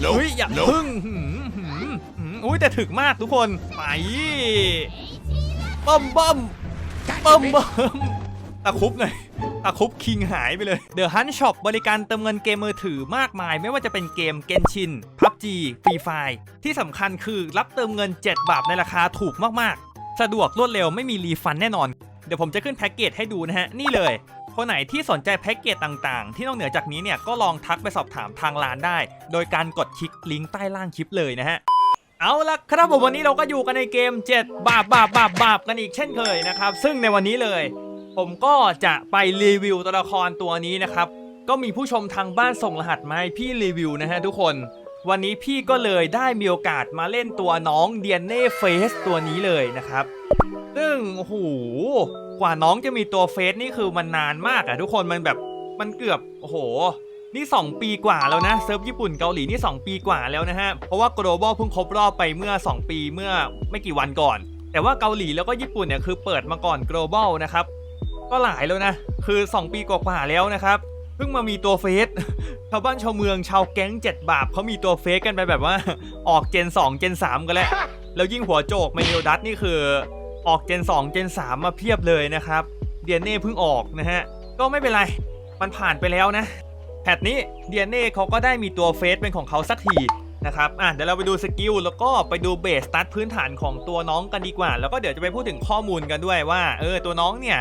เฮ้ยอย่าพึ่งหืมหืมหืมอุ้ยแต่ถึกมากทุกคนไปปั๊มปั๊มปั๊มปั๊มตะครุบหน่อยตะครุบคิงหายไปเลย The Hunt Shop บริการเติมเงินเกมมือถือมากมาย ไม่ว่าจะเป็นเกม Genshin PUBG Free Fire ที่สำคัญคือรับเติมเงิน 7 บาทในราคาถูกมากๆ สะดวกรวดเร็วไม่มีรีฟันแน่นอน เดี๋ยวผมจะขึ้นแพ็กเกจให้ดูนะฮะ นี่เลย คนไหนที่สนใจแพ็กเกจต่างๆ ที่นอกเหนือจากนี้เนี่ยก็ลองทักไปสอบถามทางร้านได้ โดยการกดคลิกลิงก์ใต้ล่างคลิปเลยนะฮะเอาละครับผมวันนี้เราก็อยู่กันในเกม 7 บาปบาปบาปบาปกันอีกเช่นเคยนะครับ ซึ่งในวันนี้เลย ผมก็จะไปรีวิวตัวละครตัวนี้นะครับ ก็มีผู้ชมทางบ้านส่งรหัสมาให้พี่รีวิวนะฮะทุกคน วันนี้พี่ก็เลยได้มีโอกาสมาเล่นตัวน้องเดียนเน่เฟสตัวนี้เลยนะครับ ซึ่งโอ้โหกว่าน้องจะมีตัวเฟสนี่คือมันนานมากอะทุกคนมันแบบมันเกือบโอ้โหนี่ 2 ปีกว่าแล้วนะเซิร์ฟญี่ปุ่นเกาหลีนี่ 2 ปีกว่าแล้วนะฮะ เพราะว่า global เพิ่งครบรอบไปเมื่อ 2 ปีเมื่อไม่กี่วันก่อน แต่ว่าเกาหลีแล้วก็ญี่ปุ่นเนี่ยคือเปิดมาก่อน global นะครับ ก็หลายแล้วนะ คือ 2 ปีกว่าๆแล้วนะครับ พิ่งมามีตัวเฟสชาวบ้านชาวเมืองชาวแก๊ง7บาปเขามีตัวเฟสกันไปแบบว่า ออกเจน 2 เจน 3 กันแล้ว แล้วยิ่งหัวโจกเมนิวดัตนี่คือ ออกเจน 2 เจน 3 มาเพียบเลยนะครับเดียนเน่เพิ่งออกนะฮะ ก็ไม่เป็นไร มันผ่านไปแล้วนะแพทนี้เดียนเน่เขาก็ได้มีตัวเฟสเป็นของเขาสักทีนะครับอะเดี๋ยวเราไปดูสกิลแล้วก็ไปดูเบสตาร์ทพื้นฐานของตัวน้องกันดีกว่า แล้วก็เดี๋ยวจะไปพูดถึงข้อมูลกันด้วยว่าเออตัวน้องเนี่ย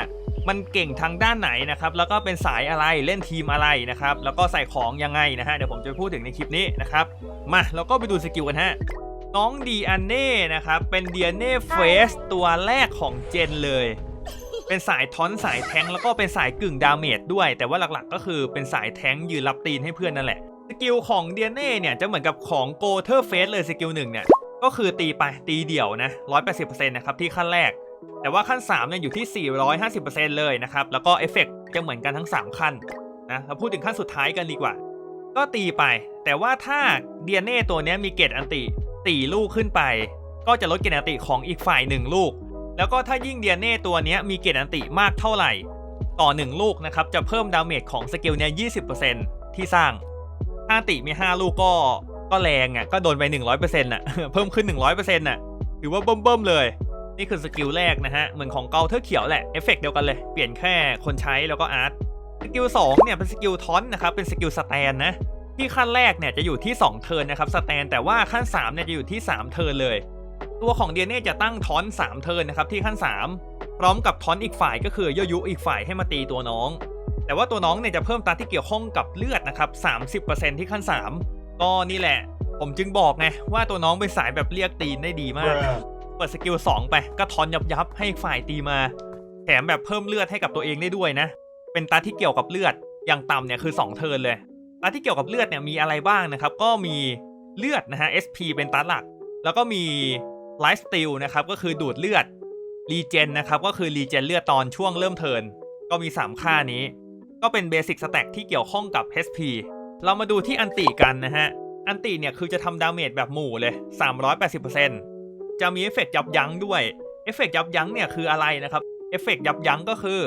มันเก่งทางด้านไหนนะครับ แล้วก็เป็นสายอะไรเล่นทีมอะไรนะครับ แล้วก็ใส่ของยังไงนะฮะ เดี๋ยวผมจะไปพูดถึงในคลิปนี้นะครับ มาแล้วก็ไปดูสกิลกันฮะ น้องดีอันเน่นะครับ เป็นเดียเน่เฟสตัวแรกของเจนเลย เป็นสายทอนสายแทงแล้วก็เป็นสายกึ่งดาเมจด้วย แต่ว่าหลักๆ ก็คือเป็นสายแทงยืนรับตีนให้เพื่อนนั่นแหละ สกิลของเดียเน่เนี่ยจะเหมือนกับของโกเทอร์เฟสเลยสกิลหนึ่งเนี่ย ก็คือตีไปตีเดี่ยวนะ180%นะครับที่ขั้นแรก แต่ว่าขั้น3เนี่ยอยู่ที่ 450%เลยนะครับ แล้วก็เอฟเฟกต์จะเหมือนกันทั้ง 3 ขั้นนะเราพูดถึงขั้นสุดท้ายกันดีกว่า ก็ตีไป แต่ว่าถ้าเดียเน่ตัวนี้มีเกตอันติตีลูกขึ้นไป ก็จะลดเกตอันติของอีกฝ่ายหนึ่งลูก แล้วก็ถ้ายิ่งเดียเน่ตัวนี้มีเกตอันติมากเท่าไหร่ ต่อ 1 ลูกนะครับจะเพิ่มดาเมจของสกิลเนี้ย20%ที่สร้างถ้าอันติมี 5 ลูกก็ก็แรงอะก็โดนไป 100%อะเพิ่มขึ้น 100%อะถือว่าเบิ่มๆเลย นี่คือสกิลแรกนะฮะ เหมือนของเกาเทอร์เขียวแหละ เอฟเฟกต์เดียวกันเลย เปลี่ยนแค่คนใช้แล้วก็อาร์ต สกิล2เนี่ยเป็นสกิลทอนนะครับ เป็นสกิลสแตนนะ ที่ขั้นแรกเนี่ยจะอยู่ที่ 2 เทิร์นนะครับสแตน แต่ว่าขั้น3เนี่ยจะอยู่ที่ 3 เทิร์นเลย ตัวของเดียเน่จะตั้งทอน 3 เทิร์นนะครับที่ขั้น 3 พร้อมกับทอนอีกฝ่ายก็คือยั่วยุอีกฝ่ายให้มาตีตัวน้อง แต่ว่าตัวน้องเนี่ยจะเพิ่มตัดที่เกี่ยวข้องกับเลือดนะครับ30%ที่ขั้น 3 ก็นี่แหละ ผมจึงบอกไงว่าตัวน้องเป็นสายแบบเรียกตีนได้ดีมาก เปิดสกิล2ไปก็ทอนยับยับให้ฝ่ายตีมา แถมแบบเพิ่มเลือดให้กับตัวเองได้ด้วยนะ เป็นตาที่เกี่ยวกับเลือดอย่างต่ำเนี่ยคือ 2 เทิร์นเลยตาที่เกี่ยวกับเลือดเนี่ยมีอะไรบ้างนะครับ ก็มีเลือดนะฮะ SP เป็นตาหลัก แล้วก็มีไลฟ์สติลนะครับก็คือดูดเลือดรีเจนนะครับก็คือรีเจนเลือดตอนช่วงเริ่มเทิร์นก็มี 3 ค่านี้ ก็เป็นเบสิกสแต็กที่เกี่ยวข้องกับ HP เรามาดูที่อันติกันนะฮะ อันติเนี่ยคือจะทำดาเมจแบบหมู่เลย 380% จะมีเอฟเฟกต์ยับยั้งด้วย เอฟเฟกต์ยับยั้งเนี่ยคืออะไรนะครับ เอฟเฟกต์ยับยั้งก็คือ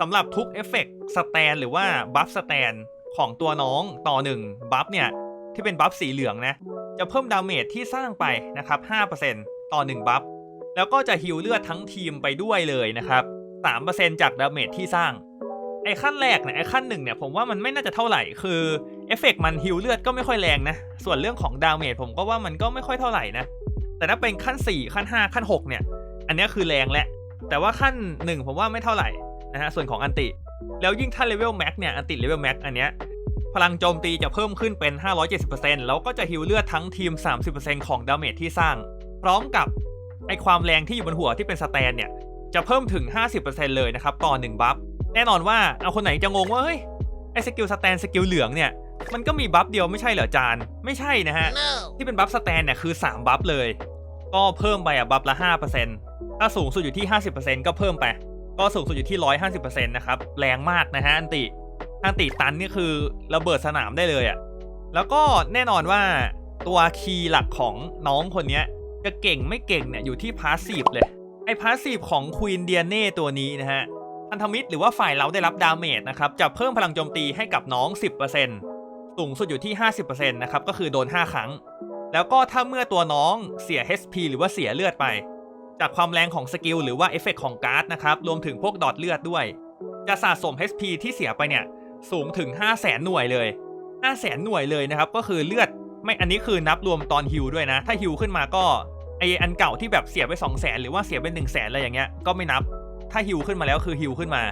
สำหรับทุกเอฟเฟกต์สแตนหรือว่าบัฟสแตนของตัวน้องต่อ1บัฟเนี่ย ที่เป็นบัฟสีเหลืองนะ จะเพิ่มดาเมจที่สร้างไปนะครับ 5%ต่อ 1 บัฟ แล้วก็จะฮิลเลือดทั้งทีมไปด้วยเลยนะครับ 3%จากดาเมจที่สร้าง ไอ้ขั้นแรกเนี่ยไอ้ขั้นหนึ่งเนี่ยผมว่ามันไม่น่าจะเท่าไหร่ คือเอฟเฟกต์มันฮิลเลือดก็ไม่ค่อยแรงนะ ส่วนเรื่องของดาเมจผมก็ว่ามันก็ไม่ค่อยเท่าไหร่นะ แต่ถ้าเป็นขั้น 4 ขั้น 5 ขั้น 6 เนี่ย อันเนี้ยคือแรงแหละ แต่ว่าขั้น 1 ผมว่าไม่เท่าไหร่นะฮะ ส่วนของอันติ แล้วยิ่งถ้าเลเวลแม็กเนี่ย อันติเลเวลแม็กอันเนี้ย พลังโจมตีจะเพิ่มขึ้นเป็น 570%แล้วก็จะฮิลเลือดทั้งทีม 30%ของดาเมจที่สร้าง พร้อมกับไอความแรงที่อยู่บนหัวที่เป็นสแตนเนี่ย จะเพิ่มถึง 50%เลยนะครับต่อ1บัฟ แน่นอนว่าเอาคนไหนจะงงว่าเฮ้ย ไอสกิลสแตนสกิลเหลืองเนี่ยมันก็มีบัฟเดียวไม่ใช่เหรอจาน ไม่ใช่นะฮะที่เป็นบัฟสแตนเนี่ยคือ 3 บัฟเลย ก็เพิ่มไปอะบัฟละ 5%ถ้าสูงสุดอยู่ที่ 50%ก็เพิ่มไป ก็สูงสุดอยู่ที่ 150%นะครับ แรงมากนะฮะอันติ อันติตันนี่คือระเบิดสนามได้เลยอะ แล้วก็แน่นอนว่าตัวคีย์หลักของน้องคนนี้จะเก่งไม่เก่งเนี่ยอยู่ที่พาสซีฟเลย ไอ้พาสซีฟของควีนเดียเน่ตัวนี้นะฮะพันธมิตรหรือว่าฝ่ายเราได้รับดาเมจนะครับ จะเพิ่มพลังโจมตีให้กับน้อง 10%สูงสุดอยู่ที่ 50%นะครับ ก็คือโดน 5 ครั้ง แล้วก็ถ้าเมื่อตัวน้องเสีย HP หรือว่าเสียเลือดไป จากความแรงของสกิลหรือว่าเอฟเฟกต์ของการ์ดนะครับ รวมถึงพวกดอทเลือดด้วย จะสะสม HP ที่เสียไปเนี่ย สูงถึง 5 0 0แสนหน่วยเลย 5 0 0แสนหน่วยเลยนะครับ ก็คือเลือด ไม่อันนี้คือนับรวมตอนฮิวด้วยนะ ถ้าฮิวขึ้นมาก็ไออันเก่าที่แบบเสียไป 2 0 0แสนหรือว่าเสียไป1 0 0 0แสนอะไรอย่างเงี้ย ก็ไม่นับ ถ้าฮิวขึ้นมาแล้วคือฮิวขึ้นมา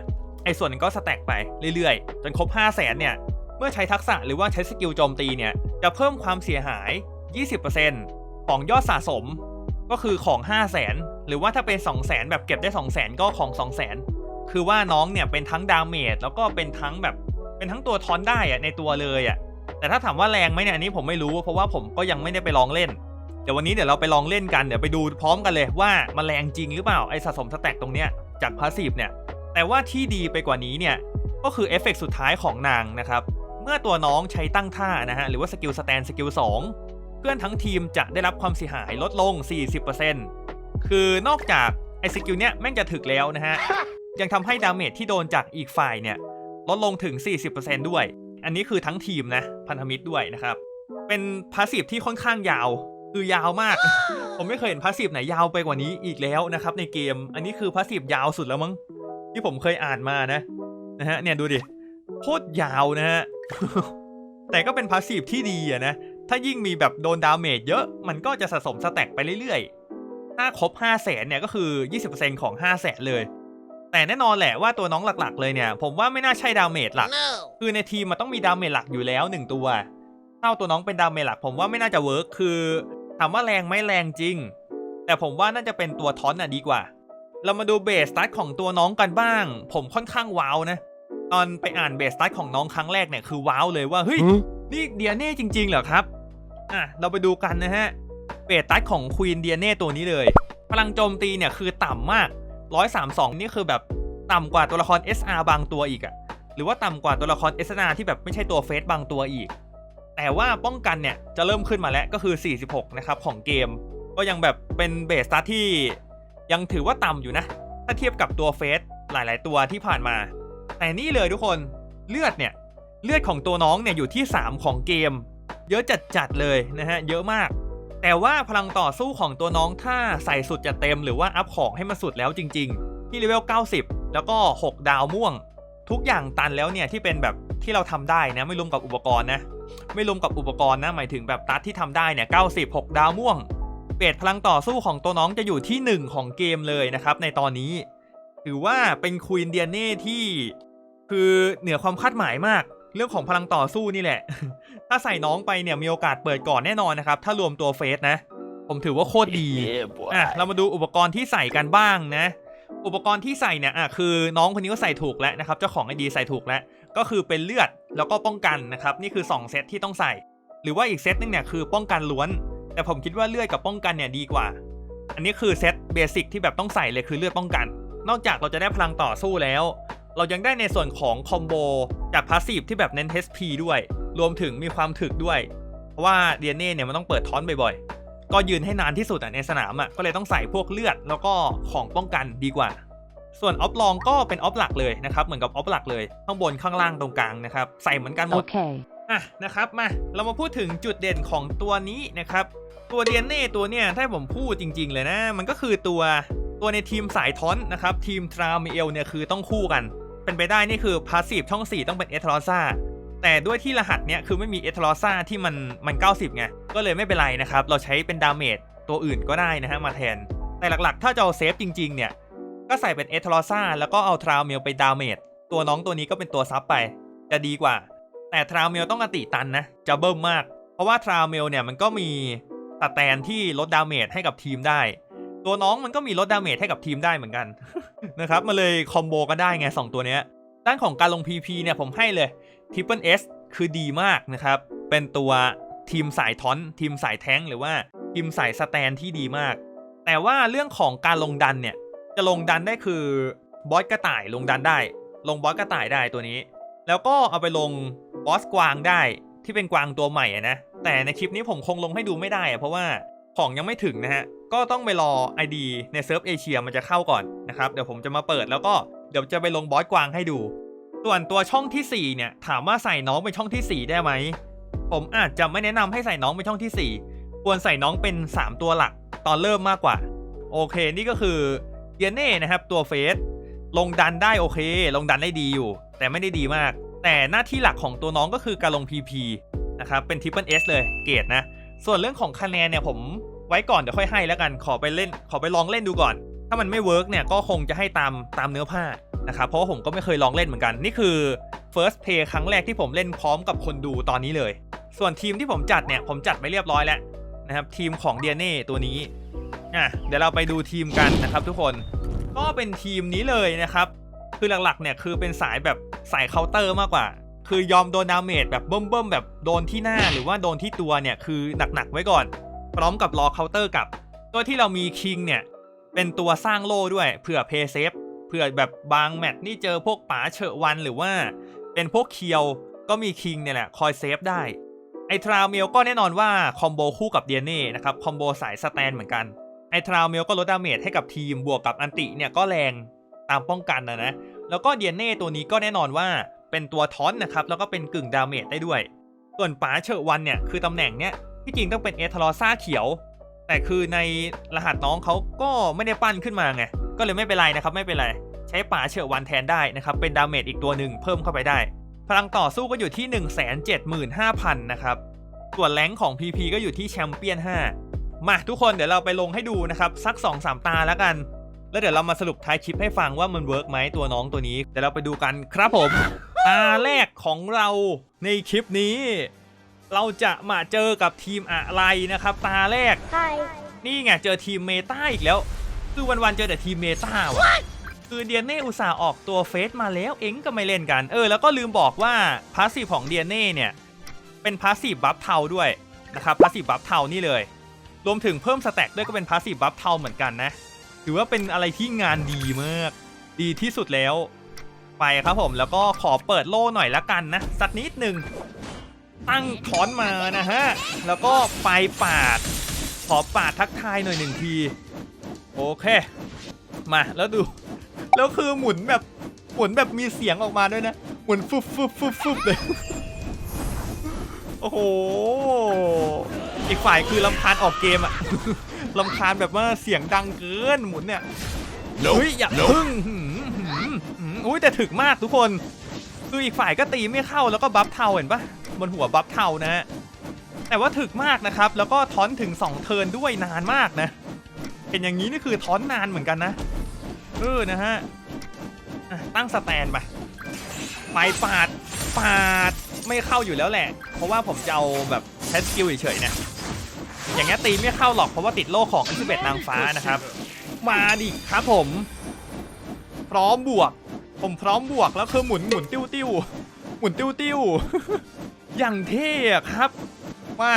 ไอส่วนก็สแต็กไปเรื่อยๆ จนครบ 5 0 0แสนเนี่ย เมื่อใช้ทักษะหรือว่าใช้สกิลโจมตีเนี่ย จะเพิ่มความเสียหาย 20%ของยอดสะสมก็คือของ 5 0 0แสนหรือว่าถ้าเป็น 2 0 0แสนแบบเก็บได้ 2 0 0แสนก็ของ 2 0 0แสนคือว่าน้องเนี่ยเป็นทั้งดาเมจแล้วก็เป็นทั้งแบบเป็นทั้งตัวทอนได้อะในตัวเลยอะแต่ถ้าถามว่าแรงไหมเนี่ยอันนี้ผมไม่รู้เพราะว่าผมก็ยังไม่ได้ไปลองเล่น เดี๋ยววันนี้เดี๋ยวเราไปลองเล่นกันเดี๋ยวไปดูพร้อมกันเลยว่ามันแรงจริงหรือเปล่าไอสะสมสแต็กตรงเนี้ยจากพาสซีฟเนี่ยแต่ว่าที่ดีไปกว่านี้เนี่ยก็คือเอฟเฟกต์สุดท้ายของนางนะครับเมื่อตัวน้องใช้ตั้งท่านะฮะหรือว่าสกิลสแตนสกิล2 เพื่อนทั้งทีมจะได้รับความเสียหายลดลง 40%คือนอกจากไอสกิลเนี้ยแม่งจะถึกแล้วนะฮะ ยังทำให้ดาเมจที่โดนจากอีกฝ่ายเนี่ย ลดลงถึง 40%ด้วย อันนี้คือทั้งทีมนะ พันธมิตรด้วยนะครับ เป็นพาสซีฟที่ค่อนข้างยาว คือยาวมาก ผมไม่เคยเห็นพาสซีฟไหนยาวไปกว่านี้อีกแล้วนะครับในเกม อันนี้คือพาสซีฟยาวสุดแล้วมั้งที่ผมเคยอ่านมานะนะฮะเนี่ยดูดิโคตรยาวนะฮะแต่ก็เป็นพาสซีฟที่ดีอะนะ ถ้ายิ่งมีแบบโดนดาเมจเยอะ มันก็จะสะสมสแต็กไปเรื่อยๆ ถ้าครบ5 0 0แสนเนี่ยก็คือ 20%ของ 5 0 0แสนเลย แต่แน่นอนแหละว่าตัวน้องหลักๆ เลยเนี่ย ผมว่าไม่น่าใช่ดาเมจหลัก คือในทีมมันต้องมีดาเมจหลักอยู่แล้ว 1 ตัวถ้าเอาตัวน้องเป็นดาเมจหลัก ผมว่าไม่น่าจะเวิร์คคือถามว่าแรงไหม่แรงจริง แต่ผมว่าน่าจะเป็นตัวทอนน่ะดีกว่า เรามาดูเบสสตาร์ทของตัวน้องกันบ้าง ผมค่อนข้างว้าวนะ ตอนไปอ่านเบสสตาร์ทของน้องครั้งแรกเนี่ยคือว้าวเลยว่าเฮ้ยนี่เดียเน่จริงๆเหรอครับ อะเราไปดูกันนะฮะเบสตัสของควีนเดียเน่ตัวนี้เลย พลังโจมตีเนี่ยคือต่ำมาก 132 นี่คือแบบต่ำกว่าตัวละคร SR บางตัวอีกอะหรือว่าต่ำกว่าตัวละคร SR ที่แบบไม่ใช่ตัวเฟสบางตัวอีก แต่ว่าป้องกันเนี่ยจะเริ่มขึ้นมาแล้วก็คือ 46 นะครับของเกม ก็ยังแบบเป็นเบสตัสที่ยังถือว่าต่ำอยู่นะ ถ้าเทียบกับตัวเฟสหลาย ๆ ตัวที่ผ่านมา แต่นี่เลยทุกคนเลือดเนี่ยเลือดของตัวน้องเนี่ยอยู่ที่ 3 ของเกม เยอะจัดๆเลยนะฮะเยอะมาก แต่ว่าพลังต่อสู้ของตัวน้องถ้าใส่สุดจะเต็มหรือว่าอัพของให้มันสุดแล้วจริง ๆ ที่เลเวล 90 แล้วก็ 6 ดาวม่วง ทุกอย่างตันแล้วเนี่ยที่เป็นแบบที่เราทำได้นะไม่รวมกับอุปกรณ์นะไม่รวมกับอุปกรณ์นะหมายถึงแบบตัดที่ทำได้เนี่ย96 ดาวม่วงเบสพลังต่อสู้ของตัวน้องจะอยู่ที่ 1 ของเกมเลยนะครับในตอนนี้ ถือว่าเป็นควีนเดียเน่ที่คือเหนือความคาดหมายมาก เรื่องของพลังต่อสู้นี่แหละ ถ้าใส่น้องไปเนี่ยมีโอกาสเปิดก่อนแน่นอนนะครับ ถ้ารวมตัวเฟสนะ ผมถือว่าโคตรดีอะเรามาดูอุปกรณ์ที่ใส่กันบ้างนะ อุปกรณ์ที่ใส่เนี่ยอะคือน้องคนนี้ก็ใส่ถูกแล้วนะครับ เจ้าของไอดีใส่ถูกแล้ว ก็คือเป็นเลือดแล้วก็ป้องกันนะครับ นี่คือ 2 เซตที่ต้องใส่ หรือว่าอีกเซตนึงเนี่ยคือป้องกันล้วน แต่ผมคิดว่าเลือดกับป้องกันเนี่ยดีกว่า อันนี้คือเซตเบสิกที่แบบต้องใส่เลยคือเลือดป้องกัน นอกจากเราจะได้พลังต่อสู้แล้ว เรายังได้ในส่วนของคอมโบจากพาสซีฟที่แบบเน้น HP ด้วย รวมถึงมีความถึกด้วย เพราะว่าเดียเน่เนี่ยมันต้องเปิดทอนบ่อยๆ ก็ยืนให้นานที่สุดอะในสนามอะก็เลยต้องใส่พวกเลือดแล้วก็ของป้องกันดีกว่า ส่วนออฟลองก็เป็นออฟหลักเลยนะครับ เหมือนกับออฟหลักเลยข้างบนข้างล่างตรงกลางนะครับใส่เหมือนกันหมด Okay. อะนะครับมาเรามาพูดถึงจุดเด่นของตัวนี้นะครับตัวเดียนเน่ตัวเนี่ยถ้าให้ผมพูดจริง ๆ เลยนะ มันก็คือตัวตัวในทีมสายทอนนะครับทีมทรามิเอลเนี่ยคือต้องคู่กัน เป็นไปได้นี่คือพาสซีฟช่อง 4 ต้องเป็นเอทรอซ่าแต่ด้วยที่รหัสเนี่ยคือไม่มีเอทรอซ่าที่มันมัน 90 ไง ก็เลยไม่เป็นไรนะครับ เราใช้เป็นดาเมจตัวอื่นก็ได้นะฮะมาแทน แต่หลักๆ ถ้าจะเอาเซฟจริง ๆ เนี่ย ก็ใส่เป็นเอทรอซ่าแล้วก็เอาทราเมลไปดาเมจตัวน้องตัวนี้ก็เป็นตัวซับไป จะดีกว่า แต่ทราเมลต้องอติตันนะ จะเบิ่มมาก เพราะว่าทราเมลเนี่ยมันก็มีสแตนที่ลดดาเมจให้กับทีมได้ ตัวน้องมันก็มีลดดาเมจให้กับทีมได้เหมือนกันนะครับมาเลยคอมโบกันได้ไง 2 ตัวเนี้ยด้านของการลง PP เนี่ยผมให้เลย Triple S คือดีมากนะครับ เป็นตัวทีมสายทอนทีมสายแท้งหรือว่าทีมสายสแตนที่ดีมาก แต่ว่าเรื่องของการลงดันเนี่ย จะลงดันได้คือบอสกระต่ายลงดันได้ ลงบอสกระต่ายได้ตัวนี้ แล้วก็เอาไปลงบอสกวางได้ที่เป็นกวางตัวใหม่ะนะแต่ในคลิปนี้ผมคงลงให้ดูไม่ได้อะเพราะว่าของยังไม่ถึงนะฮะ ก็ต้องไปรอ ID ในเซิร์ฟเอเชียมันจะเข้าก่อนนะครับเดี๋ยวผมจะมาเปิดแล้วก็เดี๋ยวจะไปลงบอสกวางให้ดู ส่วนตัวช่องทีสี่4 เนี่ย ถามว่าใส่น้องเป็นช่องทีสี่4 ได้ไหม ผมอาจจะไม่แนะนำให้ใส่น้องเป็นช่องที่ 4 ควรใส่น้องเป็น 3 ตัวหลัก ตอนเริ่มมากกว่า โอเคนี่ก็คือเดียเน่นะครับตัวเฟสลงดันได้โอเค ลงดันได้ดีอยู่ แต่ไม่ได้ดีมาก แต่หน้าที่หลักของตัวน้องก็คือการลง PP นะครับเป็น Triple S เลยเกรดนะส่วนเรื่องของคะแนนเนี่ยผม ไว้ก่อนเดี๋ยวค่อยให้แล้วกัน ขอไปเล่น ขอไปลองเล่นดูก่อน ถ้ามันไม่เวิร์กเนี่ยก็คงจะให้ตามตามเนื้อผ้านะครับ เพราะผมก็ไม่เคยลองเล่นเหมือนกัน นี่คือ first play ครั้งแรกที่ผมเล่นพร้อมกับคนดูตอนนี้เลย ส่วนทีมที่ผมจัดเนี่ยผมจัดไปเรียบร้อยแล้วนะครับทีมของเดียเน่ตัวนี้อะเดี๋ยวเราไปดูทีมกันนะครับ ทุกคน ก็เป็นทีมนี้เลยนะครับ คือหลักๆเนี่ยคือเป็นสายแบบสายเคาน์เตอร์มากกว่า คือยอมโดนดาเมจแบบเบิ่มๆแบบโดนที่หน้าหรือว่าโดนที่ตัวเนี่ยคือหนักๆไว้ก่อน พร้อมกับรอเคาน์เตอร์กับ ตัวที่เรามีคิงเนี่ย เป็นตัวสร้างโล่ด้วยเผื่อเพย์เซฟเผื่อแบบบางแมตช์นี่เจอพวกป๋าเฉอะวันหรือว่า เป็นพวกเคียวก็มีคิงเนี่ยแหละคอยเซฟได้ไอทราวเมลก็แน่นอนว่าคอมโบคู่กับเดียเน่นะครับคอมโบสายสแตนเหมือนกันไอทราวเมลก็ลดดาเมจให้กับทีมบวกกับอันติเนี่ยก็แรงตามป้องกันนะนะแล้วก็เดียเน่ตัวนี้ก็แน่นอนว่าเป็นตัวทอนนะครับแล้วก็เป็นกึ่งดาเมจได้ด้วย ส่วนป๋าเฉอวันเนี่ยคือตำแหน่งเนี้ย ที่จริงต้องเป็นเอทารอซ่าเขียว แต่คือในรหัสน้องเขาก็ไม่ได้ปั้นขึ้นมาไง ก็เลยไม่เป็นไรนะครับไม่เป็นไร ใช้ป่าเฉอวันแทนได้นะครับ เป็นดาเมจอีกตัวหนึ่งเพิ่มเข้าไปได้ พลังต่อสู้ก็อยู่ที่ 175,000 นะครับ ส่วนแรงของ PP ก็อยู่ที่แชมเปี้ยน 5 มาทุกคนเดี๋ยวเราไปลงให้ดูนะครับสัก 2-3 ตาแล้วกัน แล้วเดี๋ยวเรามาสรุปท้ายคลิปให้ฟังว่ามันเวิร์กไหมตัวน้องตัวนี้เดี๋ยวเราไปดูกันครับผมตาแรกของเราในคลิปนี้ เราจะมาเจอกับทีมอะไรนะครับ ตาแรก Hi. นี่ไงเจอทีมเมตาอีกแล้ว คือวันๆเจอแต่ทีมเมตาวะคือเดียเน่อุตส่าห์ออกตัวเฟสมาแล้วเอ็งก็ไม่เล่นกัน เออแล้วก็ลืมบอกว่าพาสซีฟของเดียเน่เนี่ย เป็นพาสซีฟบัฟเทาด้วยนะครับพาสซีฟบัฟเทานี่เลย รวมถึงเพิ่มสแต็กด้วยก็เป็นพาสซีฟบัฟเทาเหมือนกันนะ ถือว่าเป็นอะไรที่งานดีมาก ดีที่สุดแล้ว ไปครับผมแล้วก็ขอเปิดโล่หน่อยละกันนะ สักนิดหนึ่ง ตั้งถอนมานะฮะ แล้วก็ไปปาด ขอปาดทักทายหน่อยหนึ่งที โอเค มาแล้วดู แล้วคือหมุนแบบหมุนแบบมีเสียงออกมาด้วยนะ หมุนฟุบฟุบฟุบฟุบเลย โอ้โห อีกฝ่ายคือลำคาญออกเกมอะลำคาญแบบว่าเสียงดังเกินหมุนเนี่ย Nope. เฮ้ยอย่า Nope. พึ่งหืมหืมหืมอุ้ยแต่ถึกมากทุกคน คืออีกฝ่ายก็ตีไม่เข้าแล้วก็บัฟเทาเห็นปะ บนหัวบัฟเทานะฮะแต่ว่าถึกมากนะครับ แล้วก็ทอนถึง 2 เทิร์นด้วยนานมากนะเป็นอย่างนี้นี่คือทอนนานเหมือนกันนะ เออนะฮะอะตั้งสแตนไปไปปาดปาดไม่เข้าอยู่แล้วแหละ เพราะว่าผมจะเอาแบบแทสกิลเฉยๆนะอย่างเงี้ยตีไม่เข้าหรอกเพราะว่าติดโล่ของอิสเบตนางฟ้านะครับ มาดิครับผม พร้อมบวก ผมพร้อมบวกแล้วคือหมุนหมุนติ้วติ้วหมุนติ้วติ้ว อย่างเท่อะครับ มา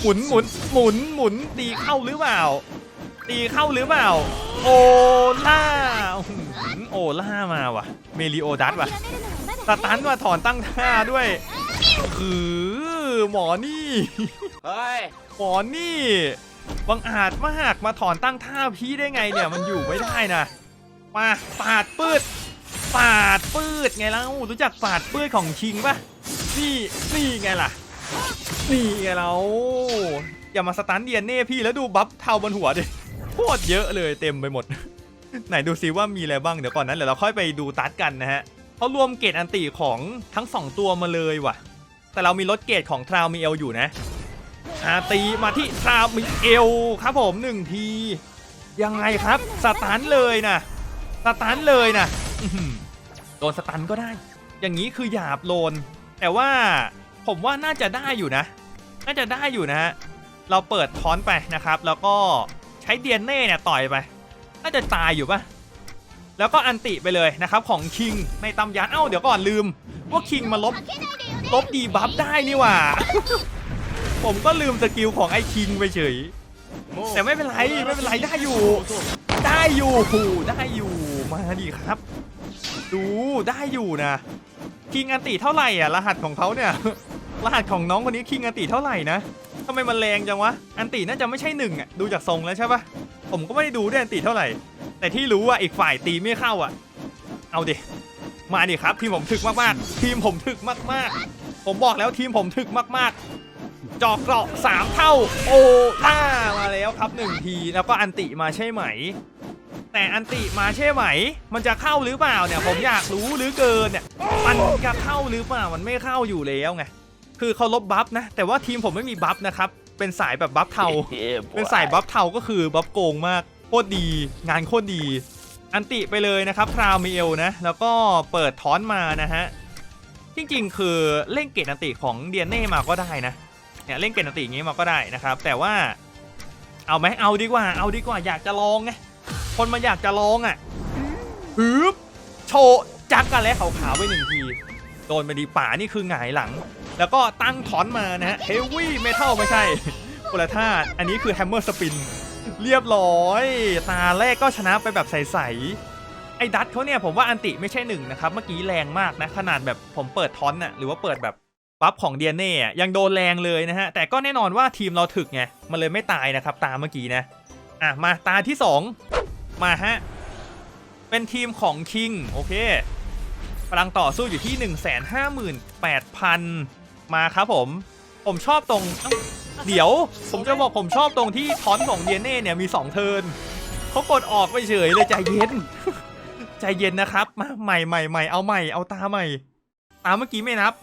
หมุนหมุนหมุนหมุนตีเข้าหรือเปล่า ตีเข้าหรือเปล่า โอล่าอื้อหือโอล่ามาว่ะ เมลิโอดัสว่ะสตันมาถอนตั้งท่าด้วยคือหมอนี่เฮ้ยหมอนี่บังอาจมากมาถอนตั้งท่าพี่ได้ไงเนี่ยมันอยู่ไม่ได้นะมาปาดปืดปาดปืดไงแล้วรู้จักปาดปืดของคิงปะ นี่นี่ไงล่ะ นี่ไงเราอย่ามาสตันเดียนเน่พี่แล้วดูบัฟเทาบนหัวดิโคตรเยอะเลยเต็มไปหมด ไหนดูซิว่ามีอะไรบ้างเดี๋ยวก่อนนั้นเดี๋ยวเราค่อยไปดูตัดกันนะฮะเขารวมเกรดอันติของทั้งสองตัวมาเลยว่ะ แต่เรามีลดเกรดของทราวมีเอลอยู่นะอาตีมาที่ทราวมิเอลครับผมหนึ่งทียังไงครับสตันเลยนะสตันเลยนะโดนสตันก็ได้ อย่างนี้คือหยาบโลน แต่ว่าผมว่าน่าจะได้อยู่นะ น่าจะได้อยู่นะฮะ เราเปิดทอนไปนะครับ แล้วก็ใช้เดียนเน่เนี่ยต่อยไป น่าจะตายอยู่ปะแล้วก็อันติไปเลยนะครับของคิงในตำยานเอ้าเดี๋ยวก่อนลืม ว่าคิงมาลบลบดีบัฟได้นี่ว่า ผมก็ลืมสกิลของไอ้คิงไปเฉย แต่ไม่เป็นไรไม่เป็นไรได้อยู่ ได้อยู่ได้อยู่มาดิครับ ดูได้อยู่นะ คิงอันติเท่าไหร่อะรหัสของเขาเนี่ย รหัสของน้องคนนี้คิงอันติเท่าไหร่นะทำไมมันแรงจังวะอันติน่าจะไม่ใช่หนึ่งอะดูจากทรงแล้วใช่ปะผมก็ไม่ได้ดูด้วยอันติเท่าไหร่ แต่ที่รู้ว่าอีกฝ่ายตีไม่เข้าอะ เอาดิมาดิครับ ทีมผมถึกมากๆ ทีมผมถึกมากๆ ผมบอกแล้วทีมผมถึกมากๆ จอกเกราะสามเท่า โอ้หน้ามาแล้วครับหนึ่งทีแล้วก็อันติมาใช่ไหม แต่อันติมาใช่ไหม มันจะเข้าหรือเปล่าเนี่ย ผมอยากรู้หรือเกินเนี่ย มันจะเข้าหรือเปล่ามันไม่เข้าอยู่แล้วไงคือเขาลบบัฟนะ แต่ว่าทีมผมไม่มีบัฟนะครับ เป็นสายแบบบัฟเทา เป็นสายบัฟเทาก็คือบัฟโกงมากโคตรดี งานโคตรดี อันติไปเลยนะครับทราวมิเอลนะ แล้วก็เปิดทอนมานะฮะ จริงๆ คือเล่นเกตอันติของเดียนเน่มาก็ได้นะ เนี่ยเล่นเกตอันติอย่างงี้มาก็ได้นะครับ แต่ว่า เอาไหมเอาดีกว่า เอาดีกว่าอยากจะลองไง คนมันอยากจะลองอะฮึบโชว์ จักกันแล้วขาวๆไปหนึ่งที โดนไปดีป่านี่คือหงายหลัง แล้วก็ตั้งถอนมานะฮะเฮฟวี่เมทัลไม่ใช่คนละท่าอันนี้คือแฮมเมอร์สปินเรียบร้อย ตาแรกก็ชนะไปแบบใสๆไอ้ดัตเขาเนี่ยผมว่าอันติไม่ใช่หนึ่งนะครับ เมื่อกี้แรงมากนะ ขนาดแบบผมเปิดทอนน่ะหรือว่าเปิดแบบบัฟของเดียเน่ยังโดนแรงเลยนะฮะ แต่ก็แน่นอนว่าทีมเราถึกไง มันเลยไม่ตายนะครับ ตาเมื่อกี้นะ อะ มาตาที่ 2 มาฮะ เป็นทีมของคิง โอเค พลังต่อสู้อยู่ที่ 158,000 มาครับผม ผมชอบตรง เดี๋ยว ผมจะบอกผมชอบตรงที่ทอนของเดียเน่เนี่ยมี 2 เทิร์นเขากดออกไปเฉยเลยใจเย็น ใจเย็นนะครับ มาใหม่ใหม่ใหม่เอาใหม่เอาตาใหม่ ตาเมื่อกี้ไม่นับ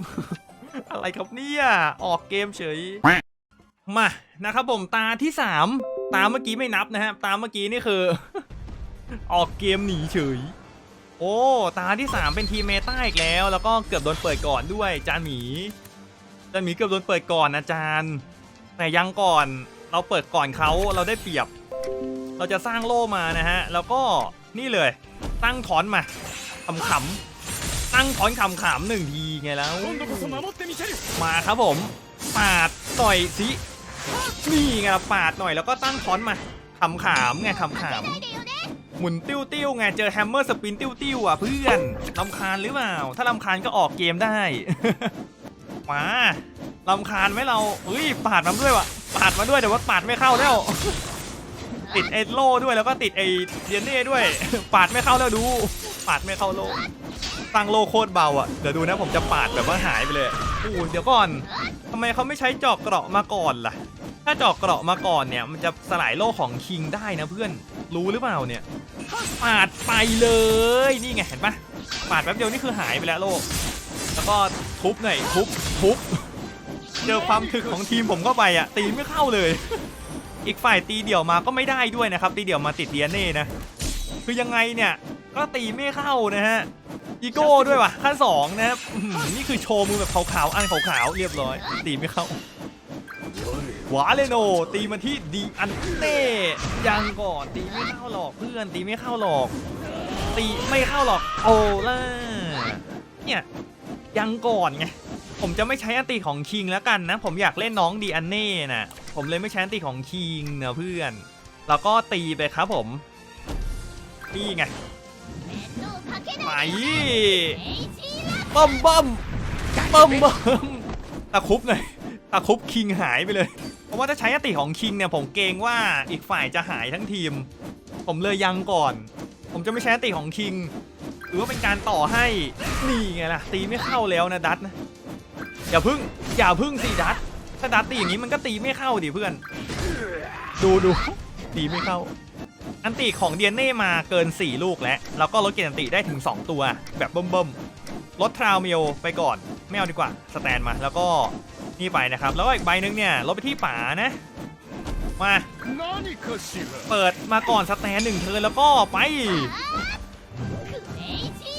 อะไรครับเนี่ย ออกเกมเฉย มานะครับผมตาที่ 3 ตาเมื่อกี้ไม่นับนะฮะ ตาเมื่อกี้นี่คือ ออกเกมหนีเฉย โอ้ตาที่ 3 เป็นทีมเมตาอีกแล้ว แล้วก็เกือบโดนเปิดก่อนด้วยจานหมีจานหมีเกือบโดนเปิดก่อนนะจานแต่ยังก่อนเราเปิดก่อนเขาเราได้เปรียบ เราจะสร้างโล่มานะฮะ แล้วก็นี่เลย ตั้งถอนมาขำๆตั้งถอนขำๆหนึ่งทีไงแล้วมาครับผมปาดหน่อยสินี่ไงปาดหน่อยแล้วก็ตั้งถอนมาขำๆไงขำๆ หมุนติ้วติ้วๆไงเจอแฮมเมอร์สปินติ้วติ้วๆอะเพื่อนลำคาญหรือเปล่า ถ้าลำคาญก็ออกเกมได้ มาลำคาญไหมเราเฮ้ยปาดมาด้วยวะปาดมาด้วยแต่ว่าปาดไม่เข้าแล้ว ติดไอ้โล่ด้วยแล้วก็ติดไอ้เดียนเน่ด้วย ปาดไม่เข้าแล้วดู ปาดไม่เข้าโล่ตั้งโล่โคตรเบาอะเดี๋ยวดูนะผมจะปาดแบบว่าหายไปเลยอู้เดี๋ยวก่อนทำไมเขาไม่ใช้จอกเกราะมาก่อนล่ะ ถ้าจอกเกราะมาก่อนเนี่ย มันจะสลายโล่ของคิงได้นะเพื่อนรู้หรือเปล่าเนี่ยปาดไปเลยนี่ไงเห็นปะปาดแป๊บเดียวนี่คือหายไปแล้วโล่แล้วก็ทุบหน่อยทุบทุบเจอความถึกของทีมผมเข้าไปอะตีไม่เข้าเลย อีกฝ่ายตีเดี่ยวมาก็ไม่ได้ด้วยนะครับ ตีเดี่ยวมาติดเดียเน่นะคือยังไงเนี่ยก็ตีไม่เข้านะฮะอีโก้ด้วยว่ะขั้นสองนะครับนี่คือโชว์มือแบบขาวๆอันขาวๆเรียบร้อย ตีไม่เข้า หวาเลโนตีมาที่ดีอันเต้ยังก่อนตีไม่เข้าหรอกเพื่อนตีไม่เข้าหรอก ตีไม่เข้าหรอกโอล่าเนี่ยยังก่อนไงผมจะไม่ใช้อันติของคิงแล้วกันนะ ผมอยากเล่นน้องดีอันเน่น่ะผมเลยไม่ใช้อันติของคิงนะเพื่อน แล้วก็ตีไปครับผมนี่ไงไปปั๊มปั๊มปั๊มปั๊มตะครุบหน่อย ตะคุบคิงหายไปเลย เพราะว่าถ้าใช้อติของคิงเนี่ยผมเกรงว่าอีกฝ่ายจะหายทั้งทีม ผมเลยยังก่อน ผมจะไม่ใช้อติของคิงหรือว่าเป็นการต่อให้นี่ไงล่ะ ตีไม่เข้าแล้วนะดัตนะอย่าพึ่งอย่าพึ่งสิดัตถ้าดัตตีอย่างนี้มันก็ตีไม่เข้าดิเพื่อน ดูดูตีไม่เข้า อันติของเดียนเน่มาเกิน 4 ลูกแล้วแล้วก็ลดเกณฑ์อันติได้ถึง 2 ตัว แบบเบิ่มๆลดทราวเมลไปก่อนไม่เอาดีกว่า สแตนมาแล้วก็ นี่ไปนะครับ แล้วอีกใบหนึ่งเนี่ยลดไปที่ป๋านะ มา เปิดมาก่อนสแตนหนึ่งเทิร์นแล้วก็ไป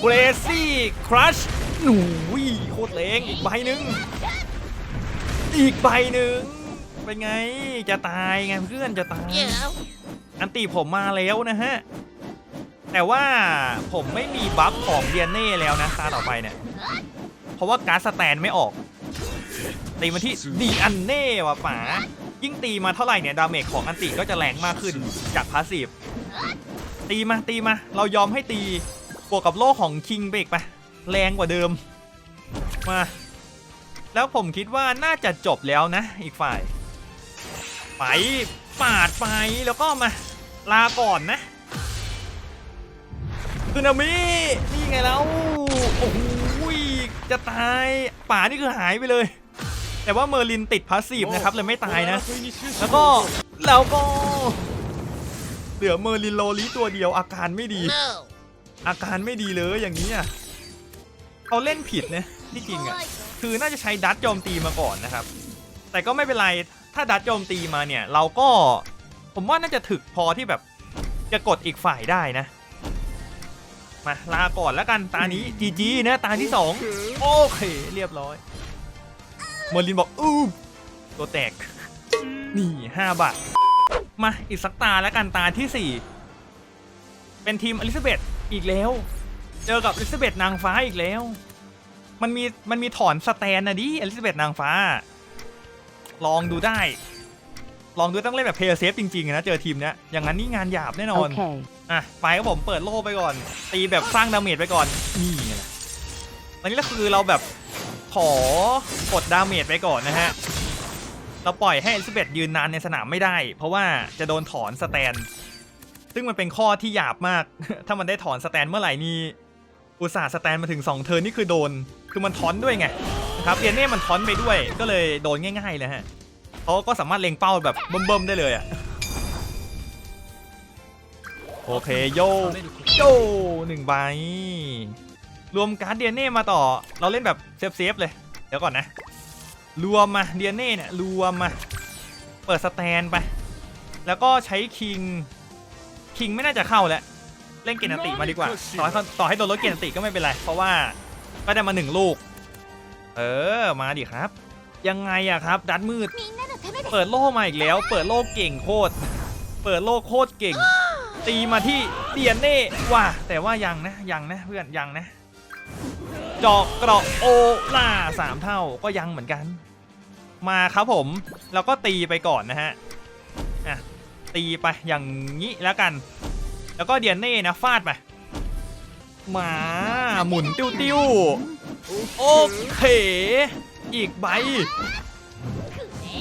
เบรซี่ครัชหนูยโคตรแรงอีกใบหนึ่งอีกใบหนึ่งเป็นไงจะตายไงเพื่อนจะตาย อันตีผมมาแล้วนะฮะ แต่ว่าผมไม่มีบัฟของเดียนเน่แล้วนะตาต่อไปเนี่ย เพราะว่าการสแตนไม่ออก ตีมาที่ดีอันเน่ว่ะป๋ายิ่งตีมาเท่าไหร่เนี่ยดาเมจของอันติก็จะแรงมากขึ้นจากพาสซีฟตีมาตีมา เรายอมให้ตีบวกกับโล่ของคิงไปอีกไปแรงกว่าเดิมมาแล้วผมคิดว่าน่าจะจบแล้วนะอีกฝ่าย ไปปาดไปแล้วก็มาลาก่อนนะสึนามินี่ไงแล้วโอ้โหจะตายป่านี่คือหายไปเลย แต่ว่าเมอร์ลินติดพาสซีฟนะครับเลยไม่ตายนะ แล้วก็แล้วก็เหลือเมอร์ลินโลลิตัวเดียวอาการไม่ดี อาการไม่ดีเลยอย่างนี้อะเขาเล่นผิดนะที่จริงอะคือน่าจะใช้ดัตโจมตีมาก่อนนะครับ แต่ก็ไม่เป็นไรถ้าดัตโจมตีมาเนี่ย เราก็ผมว่าน่าจะถึกพอที่แบบจะกดอีกฝ่ายได้นะ มาลาก่อนแล้วกันตานี้จีจีนะตาที่สองโอเค เรียบร้อย เมอร์ลินบอกอู้ตัวแตก นี่ห้าบาท มาอีกสักตาแล้วกันตาที่สี่เป็นทีมอลิซาเบธอีกแล้ว เจอกับอลิซาเบธนางฟ้าอีกแล้ว มันมีมันมีถอนสแตนนะดิอลิซาเบธนางฟ้า ลองดูได้ ลองดูต้องเล่นแบบเพย์เซฟจริงๆนะเจอทีมเนี้ยอย่างนั้นนี่งานหยาบแน่นอน Okay. อะไปครับผมเปิดโล่ไปก่อน ตีแบบสร้างดาเมจไปก่อนนี่ไงล่ะตอนนี้ก็คือเราแบบ ขอกดดาเมจไปก่อนนะฮะ เราปล่อยให้อลิซาเบธยืนนานในสนามไม่ได้ เพราะว่าจะโดนถอนสแตน ซึ่งมันเป็นข้อที่หยาบมาก ถ้ามันได้ถอนสแตนเมื่อไหร่นี่อุตส่าห์สแตนมาถึง 2 เทิร์นนี่คือโดน คือมันทอนด้วยไงนะครับเรียนเน่มันทอนไปด้วย ก็เลยโดนง่ายๆเลยฮะเขาก็สามารถเล็งเป้าแบบเบิ่มๆได้เลยอะโอเคโยโยหนึ่งใบ รวมการ์ดเดียเน่มาต่อ เราเล่นแบบเซฟๆเลย เดี๋ยวก่อนนะ รวมมาเดียเน่เนี่ยรวมมา เปิดสแตนไป แล้วก็ใช้คิง คิงไม่น่าจะเข้าแล้ว เล่นเกนอันติมาดีกว่า ต่อให้ต่อให้โดนรถเกนอันติก็ไม่เป็นไร เพราะว่าก็ได้มาหนึ่งลูก เออ มาดิครับ ยังไงอะครับ ดัดมืด เปิดโล่มาอีกแล้ว เปิดโล่เก่งโคตร เปิดโล่โคตรเก่งตีมาที่เดียนเน่ว่ะแต่ว่ายังนะยังนะเพื่อนยังนะ จอกเกราะโอล่าสามเท่าก็ยังเหมือนกัน มาครับผมแล้วก็ตีไปก่อนนะฮะอะตีไปอย่างนี้แล้วกัน แล้วก็เดียนเน่นะฟาดไปมาหมุนติ้วติ้วโอเค อีกใบ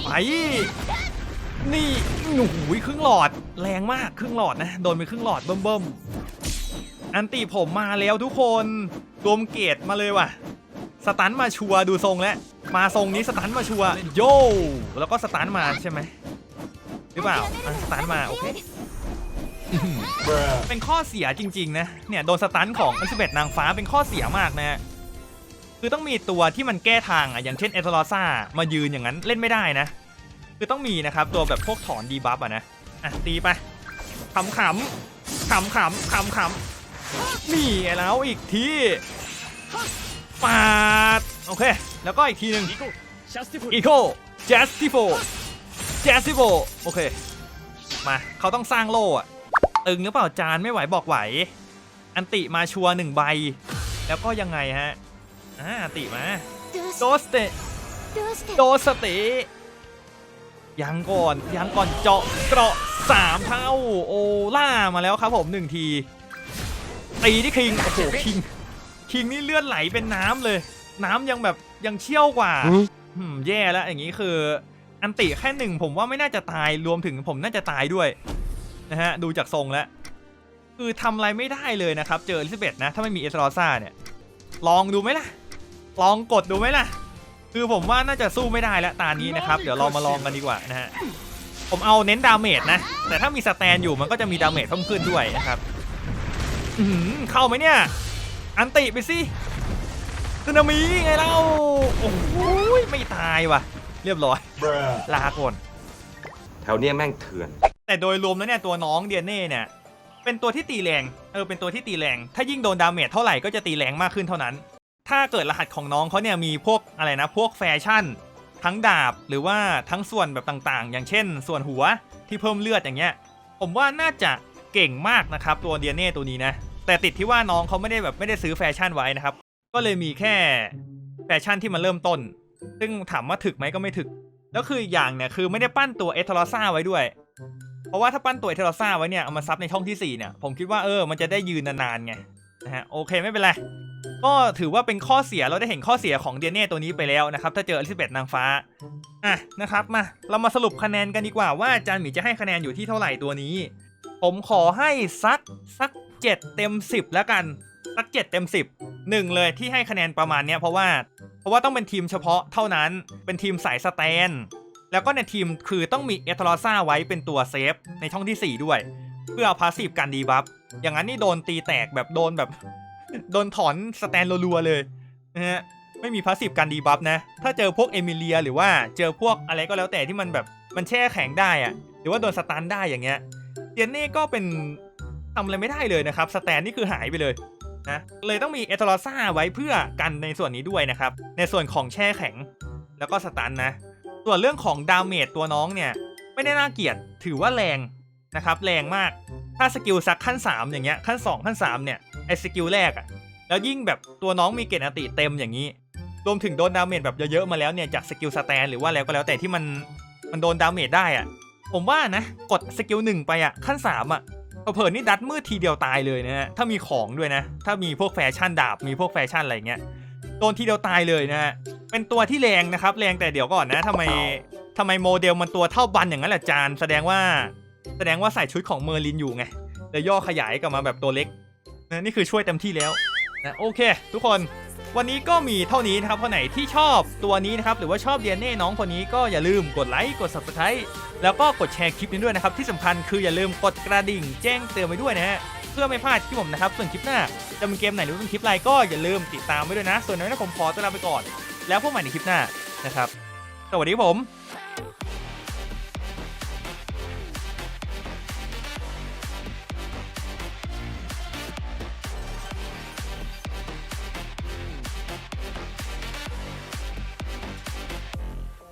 ไปนี่หนูยครึ่งหลอดแรงมากครึ่งหลอดนะ โดนไปครึ่งหลอดเบิ่มเบิ่ม อันตีผมมาแล้วทุกคนรวมเกตมาเลยว่ะ สตันมาชัวร์ดูทรงแล้วมาทรงนี้สตันมาชัวร์โยแล้วก็สตันมาใช่ไหมหรือเปล่าอะสตันมาโอเคเป็นข้อเสียจริง ๆ นะ เนี่ยโดนสตันของอัลซิเบตนางฟ้าเป็นข้อเสียมากนะคือต้องมีตัวที่มันแก้ทางอะอย่างเช่นเอทลอซ่ามายืนอย่างนั้นเล่นไม่ได้นะ คือต้องมีนะครับตัวแบบพวกถอนดีบัฟอะนะอะตีไปขำขำขำขำขำขำ นี่ไงแล้วอีกทีปาดโอเค แล้วก็อีกทีหนึ่งอีโคแจสติโฟแจสติโฟโอเค มาเขาต้องสร้างโล่อะตึงหรือเปล่าจานไม่ไหวบอกไหว อันติมาชัวร์หนึ่งใบ แล้วก็ยังไงฮะอ่าอันติมาโดสเตะโดสเตะยังก่อนยังก่อนเจาะเกราะสามเท่าโอล่ามาแล้วครับผมหนึ่งที ตีที่คิงโอ้โหคิงคิงนี่เลือดไหลเป็นน้ำเลย น้ำยังแบบยังเชี่ยวกว่าอืมแย่แล้วอย่างนี้คือ อันติแค่หนึ่งผมว่าไม่น่าจะตายรวมถึงผมน่าจะตายด้วยนะฮะดูจากทรงแล้วคือทำอะไรไม่ได้เลยนะครับ เจออลิซาเบธนะ ถ้าไม่มีเอสโรซ่าเนี่ย ลองดูไหมล่ะ ลองกดดูไหมล่ะ คือผมว่าน่าจะสู้ไม่ได้แล้วตานี้นะครับ เดี๋ยวเรามาลองกันดีกว่านะฮะผมเอาเน้นดาเมจนะ แต่ถ้ามีสแตนอยู่มันก็จะมีดาเมจเพิ่มขึ้นด้วยนะครับอือหือ เข้าไหมเนี่ย อันติไปสิสึนามิไงเล่า โอ้โหไม่ตายว่ะ เรียบร้อย ลาก่อนแถวเนี้ยแม่งเถื่อน แต่โดยรวมแล้วเนี่ยตัวน้องเดียเน่เนี่ย เป็นตัวที่ตีแรง เออเป็นตัวที่ตีแรง ถ้ายิ่งโดนดาเมจเท่าไหร่ก็จะตีแรงมากขึ้นเท่านั้น ถ้าเกิดรหัสของน้องเขาเนี่ยมีพวกอะไรนะ พวกแฟชั่น ทั้งดาบหรือว่าทั้งส่วนแบบต่างๆ อย่างเช่น ส่วนหัวที่เพิ่มเลือดอย่างเงี้ย ผมว่าน่าจะเก่งมากนะครับตัวเดียเน่ตัวนี้นะ แต่ติดที่ว่าน้องเขาไม่ได้แบบไม่ได้ซื้อแฟชั่นไว้นะครับ ก็เลยมีแค่แฟชั่นที่มันเริ่มต้น ซึ่งถามว่าถึกไหมก็ไม่ถึก แล้วคืออีกอย่างเนี่ยคือไม่ได้ปั้นตัวเอทอร์ซ่าไว้ด้วย เพราะว่าถ้าปั้นตัวเอทอร์ซ่าไว้เนี่ยเอามาซับในช่องที่4เนี่ยผมคิดว่าเออมันจะได้ยืนนานๆไงนะฮะโอเคไม่เป็นไรก็ถือว่าเป็นข้อเสียเราได้เห็นข้อเสียของเดียเน่ตัวนี้ไปแล้วนะครับ ถ้าเจออลิซาเบธนางฟ้าอะนะครับมาเรามาสรุปคะแนนกันดีกว่าว่าจารย์หมีจะให้คะแนนอยู่ที่เท่าไหร่ตัวนี้ ผมขอให้สักสัก 7 เต็ม 10 แล้วกันสัก 7 เต็ม 10หนึ่งเลยที่ให้คะแนนประมาณเนี้ยเพราะว่าเพราะว่าต้องเป็นทีมเฉพาะเท่านั้นเป็นทีมสายสแตน แล้วก็ในทีมคือต้องมีเอทรอซ่าไว้เป็นตัวเซฟในช่องทีสี่4 ด้วย เพื่อเอาพาสซีฟการดีบัฟอย่างนั้นนี่โดนตีแตกแบบโดนแบบ โดนถอนสแตนรัวๆเลยนะฮะไม่มีพาสซีฟการดีบัฟนะ ถ้าเจอพวกเอมิเลียหรือว่าเจอพวกอะไรก็แล้วแต่ที่มันแบบมันแช่แข็งได้อะหรือว่าโดนสตันได้อย่างเงี้ยเจนเน่ก็เป็น ทำอะไรไม่ได้เลยนะครับสแตนนี่คือหายไปเลยนะเลยต้องมีเอทรอซ่าไว้เพื่อกันในส่วนนี้ด้วยนะครับ ในส่วนของแช่แข็ง แล้วก็สตันนะ ส่วนเรื่องของดาเมจตัวน้องเนี่ย ไม่ได้น่าเกลียดถือว่าแรงนะครับ แรงมากถ้าสกิลสักขั้น 3 อย่างเงี้ยขั้น 2 ขั้น 3 เนี่ยไอสกิลแรกอะแล้วยิ่งแบบตัวน้องมีเกรดอัติเต็มอย่างนี้ รวมถึงโดนดาเมจแบบเยอะๆมาแล้วเนี่ยจากสกิลสแตนหรือว่าแล้วก็แล้วแต่ที่มันมันโดนดาเมจได้อะผมว่านะกดสกิลหนึ่งไปอะขั้น3อะ เผลอๆนี่ดัดมืดทีเดียวตายเลยนะฮะถ้ามีของด้วยนะ ถ้ามีพวกแฟชั่นดาบมีพวกแฟชั่นอะไรเงี้ยโดนทีเดียวตายเลยนะฮะเป็นตัวที่แรงนะครับแรงแต่เดี๋ยวก่อนนะทำไมทำไมโมเดลมันตัวเท่าบันอย่างนั้นแหละจานแสดงว่า แสดงว่าใส่ชุดของเมอร์ลินอยู่ไงเลยย่อขยายกลับมาแบบตัวเล็กนะนี่คือช่วยเต็มที่แล้วนะโอเค ทุกคน วันนี้ก็มีเท่านี้นะครับคนไหนที่ชอบตัวนี้นะครับหรือว่าชอบเดียนเน่น้องคนนี้ก็อย่าลืมกดไลค์กด subscribe แล้วก็กดแชร์คลิปนี้ด้วยนะครับที่สำคัญคืออย่าลืมกดกระดิ่งแจ้งเตือนไว้ด้วยนะฮะเพื่อไม่พลาดคลิปผมนะครับส่วนคลิปหน้าจะเป็นเกมไหนหรือเป็นคลิปอะไรก็อย่าลืมติดตามไว้ด้วยนะ ส่วนนวันนี้ผมขอตัวลาไปก่อน แล้วพบใหม่ในคลิปหน้านะครับสวัสดีครับผม